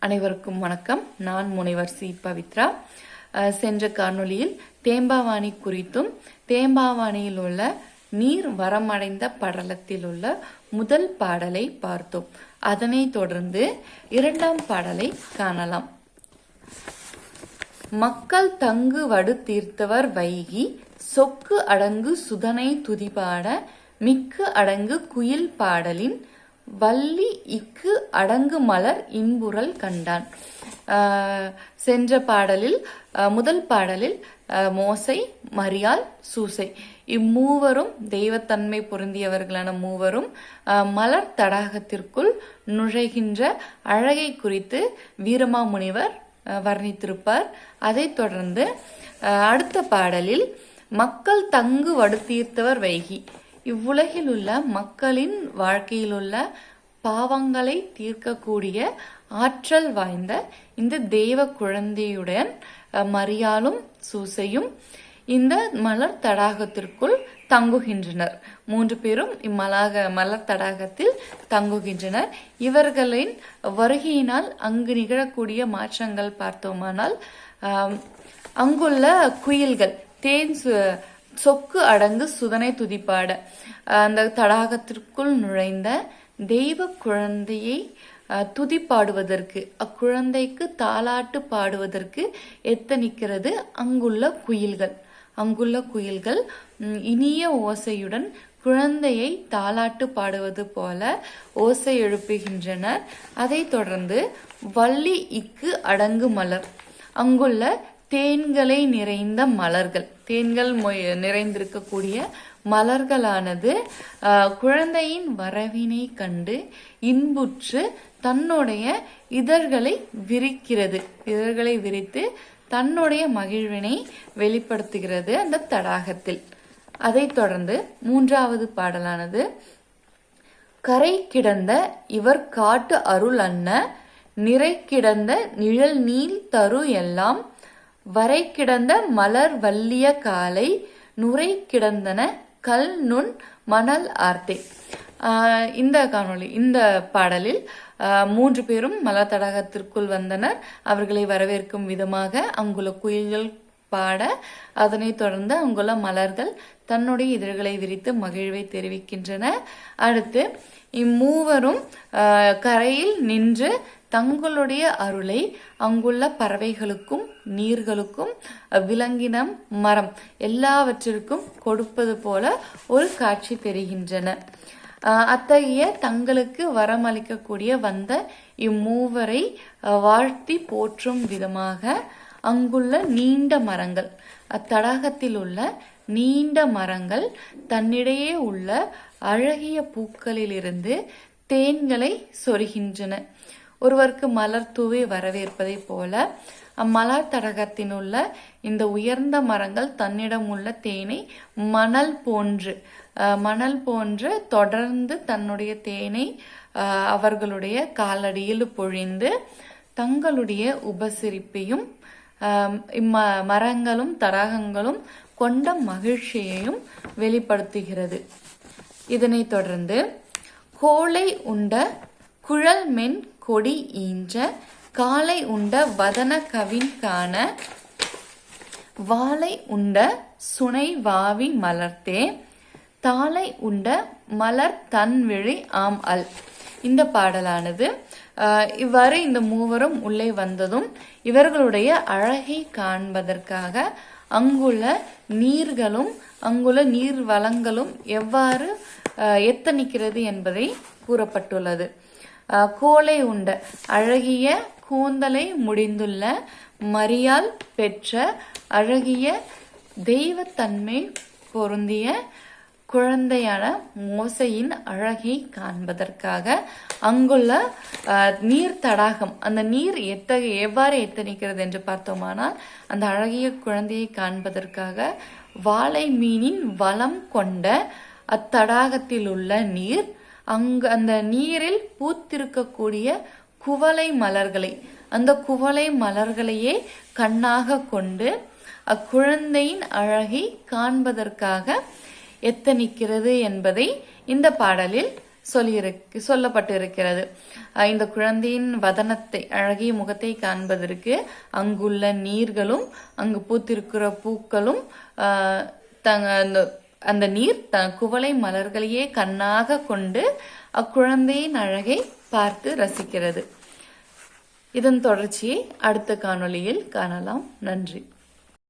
அனைவருக்கும் வணக்கம். நான் முனைவர் சி. பவித்ரா. சென்ற காணொலியில் தேம்பாவாணி குறித்தும் தேம்பாவாணியில் உள்ள நீர் வரமடைந்த படலத்தில் உள்ள முதல் பாடலை பார்த்தோம். அதனைத் தொடர்ந்து இரண்டாம் பாடலை காணலாம். மக்கள் தங்கு வடு தீர்த்தவர் வைகி சொக்கு அடங்கு சுதனை துதிபாட மிக்கு அடங்கு குயில் பாடலின் வள்ளி இக்கு அடங்கு மலர் இன்புறல் கண்டான். ஆஹ் சென்ற பாடலில் முதல் பாடலில் மோசை மரியால் சூசை. இம்மூவரும் தெய்வத்தன்மை பொருந்தியவர்களான மூவரும் ஆஹ் மலர் தடாகத்திற்குள் நுழைகின்ற அழகை குறித்து வீரமாமுனிவர் வர்ணித்திருப்பார். அதைத் தொடர்ந்து அஹ் அடுத்த பாடலில் மக்கள் தங்கு வடுத்தீர்த்தவர் வைகி. இவ்வுலகில் உள்ள மக்களின் வாழ்க்கையில் உள்ள பாவங்களை தீர்க்கக்கூடிய ஆற்றல் வாய்ந்த இந்த தெய்வ குழந்தையுடன் அஹ் மரியாளும் சூசையும் இந்த மலர் தடாகத்திற்குள் தங்குகின்றனர். மூன்று பேரும் இம்மலாக மலர் தடாகத்தில் தங்குகின்றனர். இவர்களின் வருகையினால் அங்கு நிகழக்கூடிய மாற்றங்கள் பார்த்தோமானால் அங்குள்ள குயில்கள் தேன் சு- சொக்கு அடங்கு சுதனை துதிப்பாட. அந்த தடாகத்திற்குள் நுழைந்த தெய்வ குழந்தையை துதி துதிப்பாடுவதற்கு அக்குழந்தைக்கு தாலாட்டு பாடுவதற்கு எத்தனிக்கிறது? அங்குள்ள குயில்கள். அங்குள்ள குயில்கள் இனிய ஓசையுடன் குழந்தையை தாலாட்டு பாடுவது போல ஓசை எழுப்புகின்றனர் அதைத் தொடர்ந்து வள்ளி இக்கு அடங்கு மலர். அங்குள்ள தேன்களை நிறைந்த மலர்கள். தேன்கள் மொய்- நிறைந்திருக்கக்கூடிய மலர்களானது குழந்தையின் வரவினை கண்டு இன்புற்று தன்னுடைய இதழ்களை விரிக்கிறது. இதழ்களை விரித்து தன்னுடைய மகிழ்வினை வெளிப்படுத்துகிறது அந்த தடாகத்தில். அதைத் தொடர்ந்து மூன்றாவது பாடலானது கரை கிடந்த இவர் காட்டு அருள் அன்ன நிறை கிடந்த நிழல் நீல் தரு எல்லாம் வரை கிடந்த மலர் வல்லிய காலை நுரை கிடந்தன கல் நுண் மணல் ஆர்த்தே. ஆஹ் இந்த காணொளி இந்த பாடலில் மூன்று பேரும் மலர் தடாகத்திற்குள் வந்தனர். அவர்களை வரவேற்கும் விதமாக அங்குள்ள குயில்கள் பாட அதனைத் தொடர்ந்து அங்குள்ள மலர்கள் தன்னுடைய இதழ்களை விரித்து மகிழ்வை தெரிவிக்கின்றன. அடுத்து இம்மூவரும் ஆஹ், கரையில் நின்று தங்களுடைய அருளை அங்குள்ள பறவைகளுக்கும் நீர்களுக்கும் அஹ், விலங்கினம் மரம் எல்லாவற்றிற்கும் கொடுப்பது போல ஒரு காட்சி தெரிகின்றன அத்தகைய தங்களுக்கு வரமளிக்கக்கூடிய வந்த இம்மூவரை அஹ், வாழ்த்தி போற்றும் விதமாக அங்குள்ள நீண்ட மரங்கள். அத்தடாகத்தில் உள்ள நீண்ட மரங்கள் தன்னிடையே உள்ள அழகிய பூக்களிலிருந்து தேன்களை சொருகின்றன. ஒருவருக்கு மலர் தூவி வரவேற்பதைப் போல அம்மலர் தடகத்தின் உள்ள இந்த உயர்ந்த மரங்கள் தன்னிடம் உள்ள தேனை மணல் போன்று மணல் போன்று தொடர்ந்து தன்னுடைய தேனை அவர்களுடைய காலடியில் பொழிந்து தங்களுடைய உபசரிப்பையும் இம்ம மரங்களும் தடாகங்களும் கொண்ட மகிழ்ச்சியையும் வெளிப்படுத்துகிறது. இதனைத் தொடர்ந்து கோளை உண்ட குழல் மென் கொடி ஈன்ற காலை உண்ட வதன கவின் காண வாளை உண்ட சுனை வாவி மலர்த்தே தாளை உண்ட மலர் தன்விழி ஆம் அல். இந்த பாடலானது ஆஹ், இவ்வாறு இந்த மூவரும் உள்ளே வந்ததும் இவர்களுடைய அழகை காண்பதற்காக அங்குள்ள நீர்களும் அங்குள்ள நீர் வளங்களும் எவ்வாறு எத்தனிக்கிறது என்பதை கூறப்பட்டுள்ளது. ஆஹ், கோலை உண்ட அழகிய கூந்தலை முடிந்துள்ள மரியால் பெற்ற அழகிய தெய்வத்தன்மை பொருந்திய குழந்தையான மோசையின் அழகை காண்பதற்காக அங்குள்ள நீர் தடாகம் அந்த நீர் எத்தகைய எவ்வாறு எத்தனிக்கிறது என்று பார்த்தோமானால் அந்த அழகிய குழந்தையை காண்பதற்காக வாழை மீனின் வளம் கொண்ட அத்தடாகத்தில் உள்ள நீர் அங்கு அந்த நீரில் பூத்திருக்கக்கூடிய குவளை மலர்களை அந்த குவளை மலர்களையே கண்ணாக கொண்டு அக்குழந்தையின் அழகை காண்பதற்காக எத்தனிக்கிறது என்பதை இந்த பாடலில் சொல்லியிருக்கு சொல்லப்பட்டிருக்கிறது. இந்த குழந்தையின் வதனத்தை அழகிய முகத்தை காண்பதற்கு அங்குள்ள நீர்களும் அங்கு பூத்திருக்கிற பூக்களும் தங்க அந்த அந்த நீர் த குவளை மலர்களையே கண்ணாக கொண்டு அக்குழந்தையின் அழகை பார்த்து ரசிக்கிறது. இதன் தொடர்ச்சியை அடுத்த காணொளியில் காணலாம். நன்றி.